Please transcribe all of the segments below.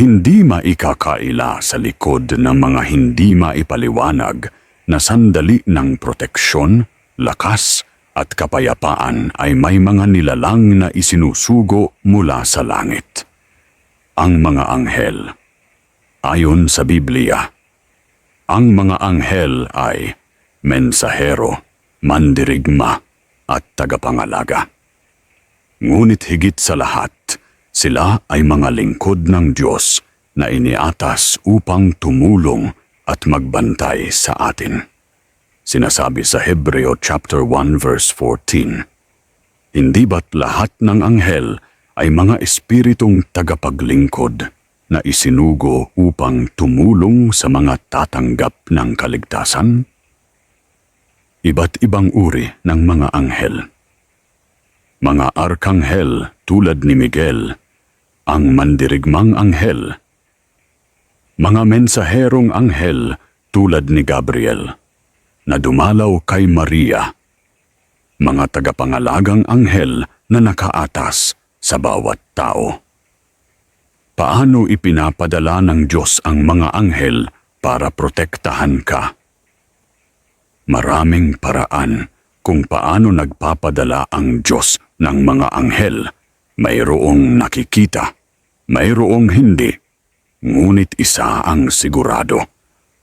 hindi maikakaila sa likod ng mga hindi maipaliwanag na sandali ng proteksyon, lakas at kapayapaan ay may mga nilalang na isinusugo mula sa langit. Ang mga anghel. Ayon sa Biblia, ang mga anghel ay mensahero, mandirigma at tagapangalaga. Ngunit higit sa lahat, sila ay mga lingkod ng Diyos na iniatas upang tumulong at magbantay sa atin. Sinasabi sa Hebreo chapter 1 verse 14, Hindi ba't lahat ng anghel ay mga espiritong tagapaglingkod na isinugo upang tumulong sa mga tatanggap ng kaligtasan? Iba't ibang uri ng mga anghel mga arkanghel tulad ni Miguel, ang mandirigmang anghel, mga mensaherong anghel tulad ni Gabriel, na dumalaw kay Maria, mga tagapangalagang anghel na nakaatas sa bawat tao. Paano ipinapadala ng Diyos ang mga anghel para protektahan ka? Maraming paraan kung paano nagpapadala ang Diyos ng mga anghel. Mayroong nakikita, mayroong hindi. Ngunit isa ang sigurado.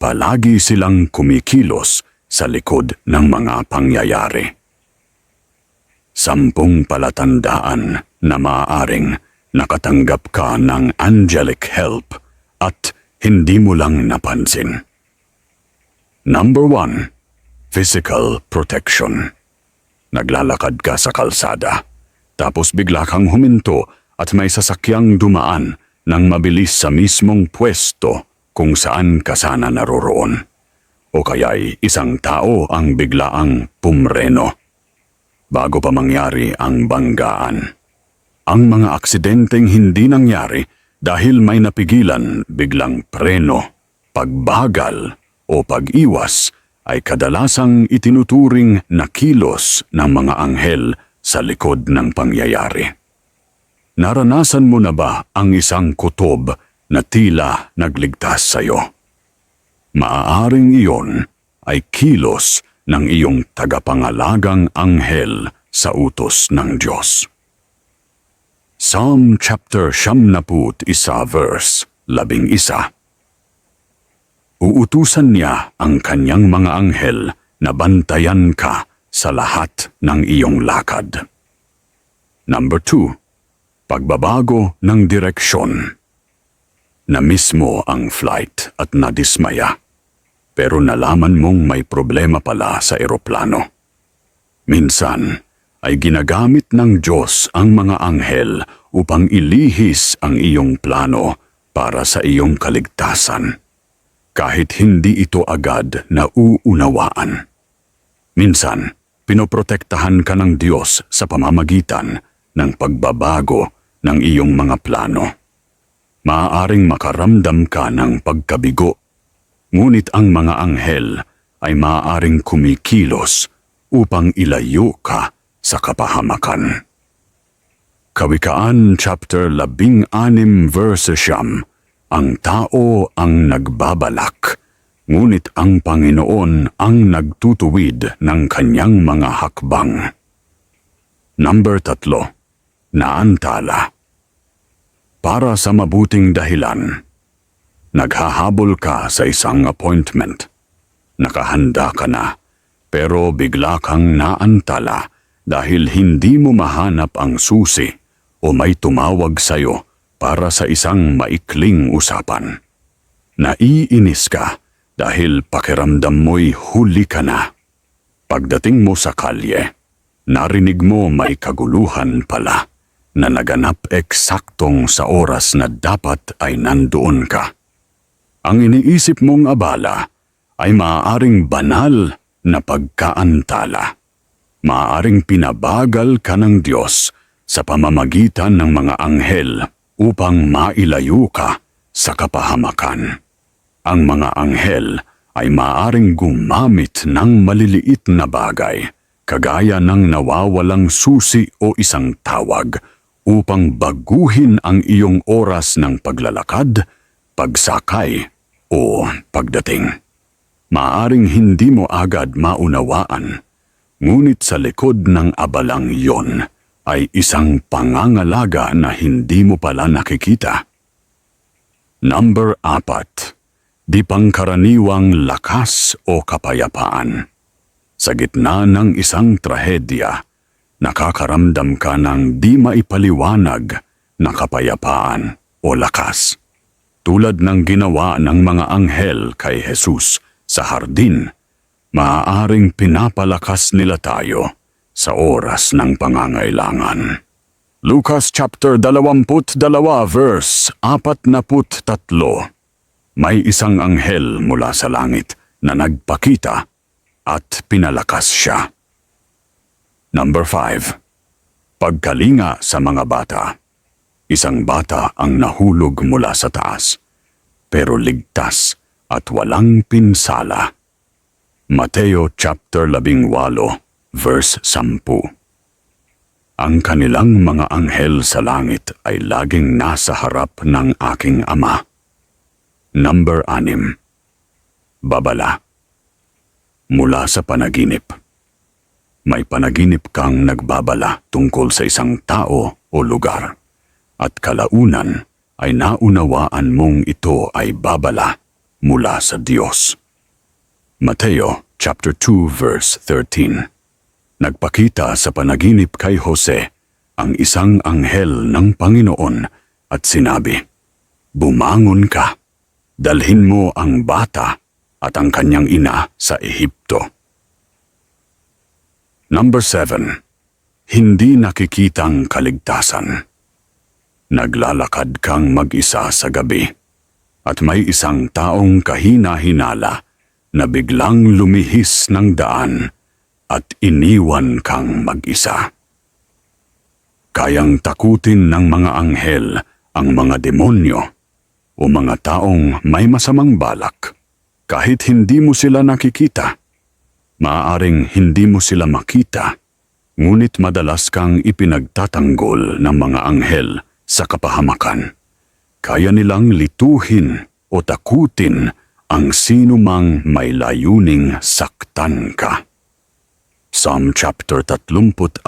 Palagi silang kumikilos sa likod ng mga pangyayari. Sampung palatandaan na maaaring nakatanggap ka ng angelic help at hindi mo lang napansin. Number one, physical protection. Naglalakad ka sa kalsada, tapos bigla kang huminto at may sasakyang dumaan ng mabilis sa mismong pwesto kung saan ka sana naroroon. O kaya'y isang tao ang biglaang pumreno. Bago pa mangyari ang banggaan. Ang mga aksidenteng hindi nangyari dahil may napigilan biglang preno, pagbagal o pag-iwas ay kadalasang itinuturing na kilos ng mga anghel sa likod ng pangyayari. Naranasan mo na ba ang isang kutob na tila nagligtas sa iyo? Maaaring iyon ay kilos ng iyong tagapangalagang anghel sa utos ng Diyos. Psalm chapter siyam na put isa verse labing isa. Uutusan niya ang kanyang mga anghel na bantayan ka sa lahat ng iyong lakad. Number two, pagbabago ng direksyon. Na mismo ang flight at nadismaya. Pero nalaman mong may problema pala sa eroplano. Minsan ay ginagamit ng Diyos ang mga anghel upang ilihis ang iyong plano para sa iyong kaligtasan kahit hindi ito agad na uunawaan. Minsan, pinoprotektahan ka ng Diyos sa pamamagitan ng pagbabago ng iyong mga plano. Maaaring makaramdam ka ng pagkabigo, ngunit ang mga anghel ay maaaring kumikilos upang ilayo ka sa kapahamakan. Kawikaan chapter 16 verse siyam, ang tao ang nagbabalak, ngunit ang Panginoon ang nagtutuwid ng kanyang mga hakbang. Number tatlo, naantala. Para sa mabuting dahilan, naghahabol ka sa isang appointment. Nakahanda ka na, pero bigla kang naantala dahil hindi mo mahanap ang susi o may tumawag sa'yo para sa isang maikling usapan. Naiinis ka dahil pakiramdam mo'y huli ka na. Pagdating mo sa kalye, narinig mo may kaguluhan pala na naganap eksaktong sa oras na dapat ay nandoon ka. Ang iniisip mong abala ay maaaring banal na pagkaantala. Maaaring pinabagal ka ng Diyos sa pamamagitan ng mga anghel upang mailayo ka sa kapahamakan. Ang mga anghel ay maaaring gumamit ng maliliit na bagay, kagaya ng nawawalang susi o isang tawag, upang baguhin ang iyong oras ng paglalakad, pagsakay o pagdating. Maaring hindi mo agad maunawaan, ngunit sa likod ng abalang yon ay isang pangangalaga na hindi mo pala nakikita. Number apat, di pangkaraniwang lakas o kapayapaan. Sa gitna ng isang trahedya, nakakaramdam ka ng di maipaliwanag na kapayapaan o lakas. Tulad ng ginawa ng mga anghel kay Jesus sa hardin, maaaring pinapalakas nila tayo sa oras ng pangangailangan. Lucas chapter 22 verse 43 May isang anghel mula sa langit na nagpakita at pinalakas siya. Number 5. Pagkalinga sa mga bata. Isang bata ang nahulog mula sa taas, pero ligtas at walang pinsala. Mateo chapter 18 verse 10 ang kanilang mga anghel sa langit ay laging nasa harap ng aking ama. Number 6. Babala Mula sa panaginip May panaginip kang nagbabala tungkol sa isang tao o lugar at kalaunan ay naunawaan mong ito ay babala mula sa Diyos. Mateo chapter 2 verse 13 Nagpakita sa panaginip kay Jose ang isang anghel ng Panginoon at sinabi, Bumangon ka, dalhin mo ang bata at ang kanyang ina sa Ehipto. Number 7. Hindi nakikitang kaligtasan. Naglalakad kang mag-isa sa gabi at may isang taong kahina-hinala na biglang lumihis ng daan at iniwan kang mag-isa. Kayang takutin ng mga anghel ang mga demonyo o mga taong may masamang balak kahit hindi mo sila nakikita. Maaaring hindi mo sila makita, ngunit madalas kang ipinagtatanggol ng mga anghel sa kapahamakan. Kaya nilang lituhin o takutin ang sinumang may layuning saktan ka. Psalm chapter 34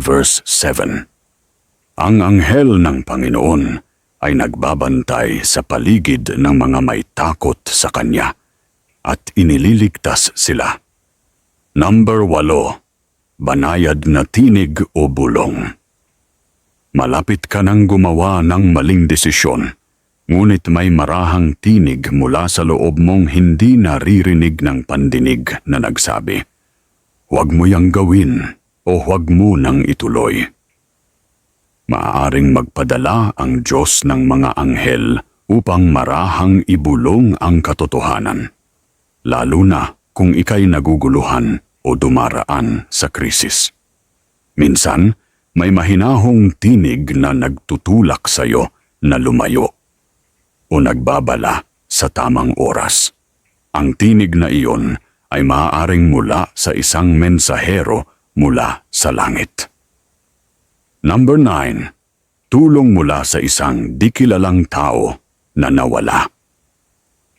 verse 7 Ang anghel ng Panginoon ay nagbabantay sa paligid ng mga may takot sa Kanya at inililigtas sila. Number 8. Banayad na tinig o bulong Malapit ka nang gumawa ng maling desisyon, ngunit may marahang tinig mula sa loob mong hindi naririnig ng pandinig na nagsabi, Huwag mo yang gawin o huwag mo nang ituloy. Maaaring magpadala ang Diyos ng mga anghel upang marahang ibulong ang katotohanan, lalo na kung ikay naguguluhan o dumaraan sa krisis. Minsan, may mahinahong tinig na nagtutulak sa iyo na lumayo o nagbabala sa tamang oras. Ang tinig na iyon ay maaaring mula sa isang mensahero mula sa langit. Number 9. Tulong mula sa isang di kilalang tao na nawala.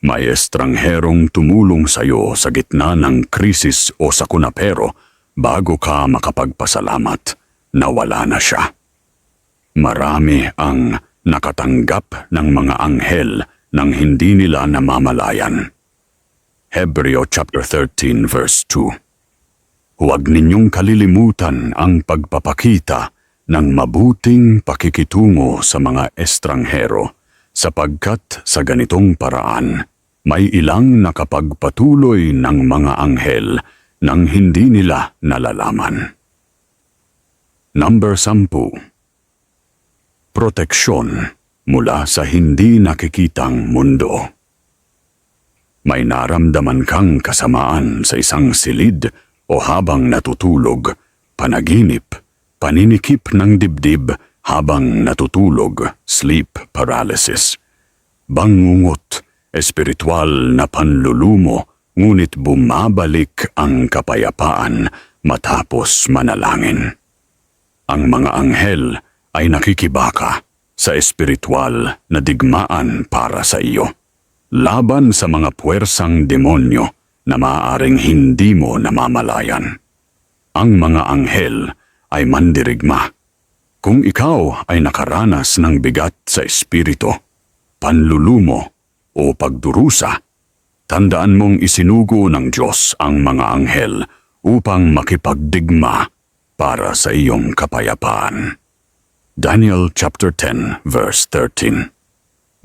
May estrangherong tumulong sa iyo sa gitna ng krisis o sakuna pero bago ka makapagpasalamat, nawala na siya. Marami ang nakatanggap ng mga anghel nang hindi nila namamalayan. Hebreo chapter 13 verse 2. Huwag ninyong kalilimutan ang pagpapakita ng mabuting pakikitungo sa mga estranghero sapagkat sa ganitong paraan may ilang nakapagpatuloy ng mga anghel nang hindi nila nalalaman. Number 10. Proteksyon mula sa hindi nakikitang mundo. May naramdaman kang kasamaan sa isang silid o habang natutulog, panaginip, paninikip ng dibdib habang natutulog, sleep paralysis. Bangungot, espiritual na panlulumo, ngunit bumabalik ang kapayapaan matapos manalangin. Ang mga anghel ay nakikibaka sa espiritual na digmaan para sa iyo. Laban sa mga puwersang demonyo na maaaring hindi mo namamalayan. Ang mga anghel ay mandirigma. Kung ikaw ay nakaranas ng bigat sa espiritu, panlulumo o pagdurusa, tandaan mong isinugo ng Diyos ang mga anghel upang makipagdigma para sa iyong kapayapaan. Daniel chapter 10 verse 13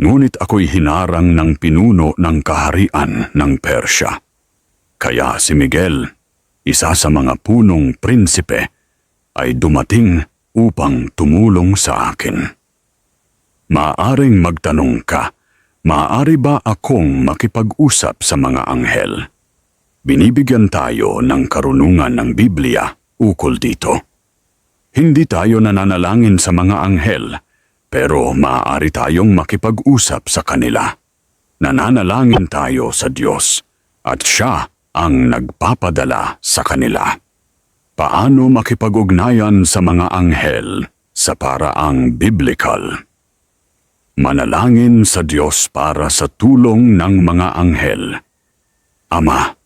Ngunit ako'y hinarang ng pinuno ng kaharian ng Persya. Kaya si Miguel, isa sa mga punong prinsipe, ay dumating upang tumulong sa akin. Maaring magtanong ka, maaari ba akong makipag-usap sa mga anghel? Binibigyan tayo ng karunungan ng Biblia ukol dito. Hindi tayo nananalangin sa mga anghel, pero maaari tayong makipag-usap sa kanila. Nananalangin tayo sa Diyos, at Siya ang nagpapadala sa kanila. Paano makipag-ugnayan sa mga anghel sa paraang biblical? Manalangin sa Diyos para sa tulong ng mga anghel. Ama,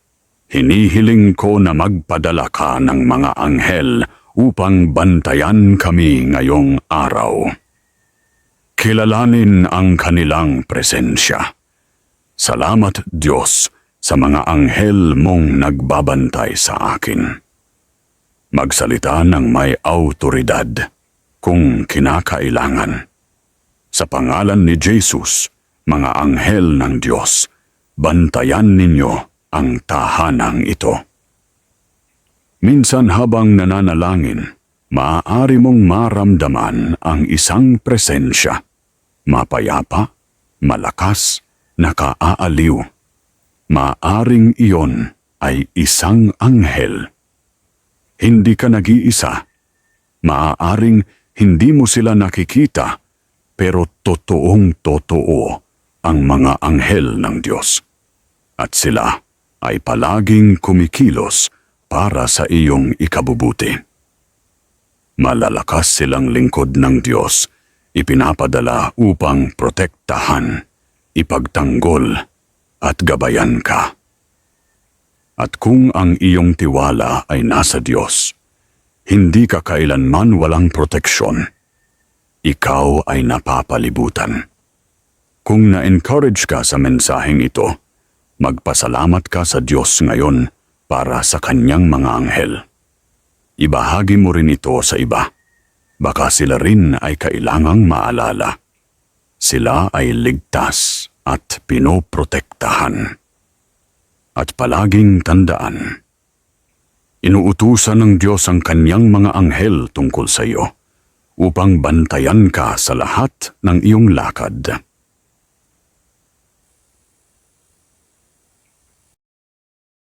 hinihiling ko na magpadala ka ng mga anghel upang bantayan kami ngayong araw. Kilalanin ang kanilang presensya. Salamat Diyos sa mga anghel mong nagbabantay sa akin. Magsalita ng may autoridad kung kinakailangan. Sa pangalan ni Jesus, mga anghel ng Diyos, bantayan ninyo ang tahanang ito. Minsan habang nananalangin, maaari mong maramdaman ang isang presensya. Mapayapa, malakas, nakaaaliw. Maaring iyon ay isang anghel. Hindi ka nag-iisa. Maaaring hindi mo sila nakikita, pero totoong totoo ang mga anghel ng Diyos. At sila ay palaging kumikilos para sa iyong ikabubuti. Malalakas silang lingkod ng Diyos, ipinapadala upang protektahan, ipagtanggol, at gabayan ka. At kung ang iyong tiwala ay nasa Diyos, hindi ka kailanman walang proteksyon. Ikaw ay napapalibutan. Kung na-encourage ka sa mensaheng ito, magpasalamat ka sa Diyos ngayon para sa kanyang mga anghel. Ibahagi mo rin ito sa iba. Baka sila rin ay kailangang maalala. Sila ay ligtas at pinoprotektahan. At palaging tandaan, inuutusan ng Diyos ang kanyang mga anghel tungkol sa iyo upang bantayan ka sa lahat ng iyong lakad.